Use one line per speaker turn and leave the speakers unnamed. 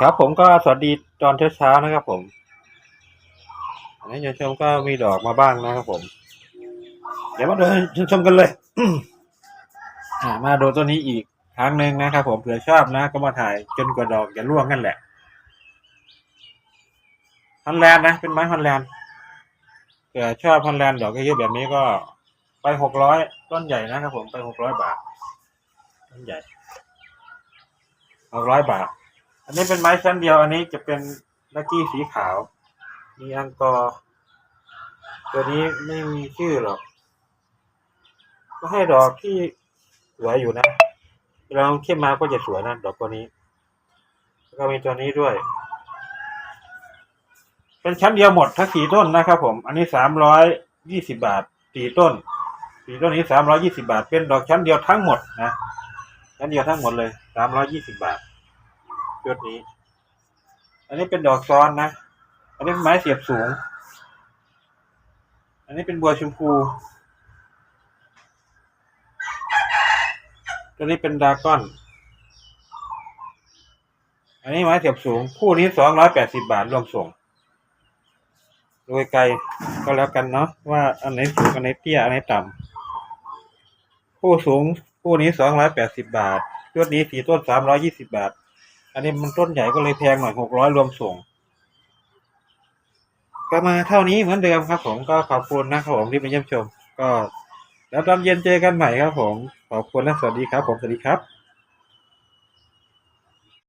ครับผมก็สวัสดีตอนเช้าๆนะครับผม อันนี้ชมก็มีดอกมาบ้างนะครับผม เดี๋ยวมาดูชมกันเลยมาดูตัวนี้อีกครั้งหนึ่งนะครับผมเผื่อชอบนะ ก็มาถ่ายจนกว่าดอกจะร่วงนั่นแหละฮอลแลนด์นะ เป็นไม้ฮอลแลนด์เผื่อชอบฮอลแลนด์ดอกเยอะแบบนี้ก็ไปหกร้อยต้นใหญ่นะครับผมไปหกร้อยบาทต้นใหญ่หกร้อยบาท อันนี้เป็นไม้ชั้นเดียว อันนี้จะเป็นลักกี้สีขาว มีอังกอร์ตัวนี้ไม่มีชื่อหรอก ก็ให้ดอกที่สวยอยู่นะเราเข้มมาก็จะสวยนะดอกตัวนี้ แล้วก็มีตัวนี้ด้วย เป็นชั้นเดียวหมดทั้งสี่ต้นนะครับผม อันนี้สามร้อยยี่สิบาทสี่ต้นสี่ต้นนี้สามร้อยี่สิบาท เป็นดอกชั้นเดียวทั้งหมดนะชั้นเดียวทั้งหมดเลยสามร้อยี่สิบาท ชุดนี้ อันนี้เป็นดอกซ้อนนะ อันนี้เป็นไม้เสียบสูง อันนี้เป็นบัวชมพูตัวนี้เป็นดาก้อน อันนี้ไม้เสียบสูง คู่นี้สองร้อยแปดสิบาทรวมส่งโดยไกลก็แล้วกันเนาะว่าอันไหนสูงอันไหนเตี้ยอันไหนต่ำคู่สูงคู่นี้สองร้อยแปดสิบาทชุดนี้สี่ต้นสามร้อยี่สิบาท อันนี้มันต้นใหญ่ก็เลยแพงหน่อยหกร้อยรวมส่งก็มาเท่านี้เหมือนเดิมครับ ผมก็ขอบคุณนะครับผมที่มาเยี่ยมชม ก็แล้วตอนเย็นเจอกันใหม่ครับผมขอบคุณและสวัสดีครับ ผมสวัสดีครับ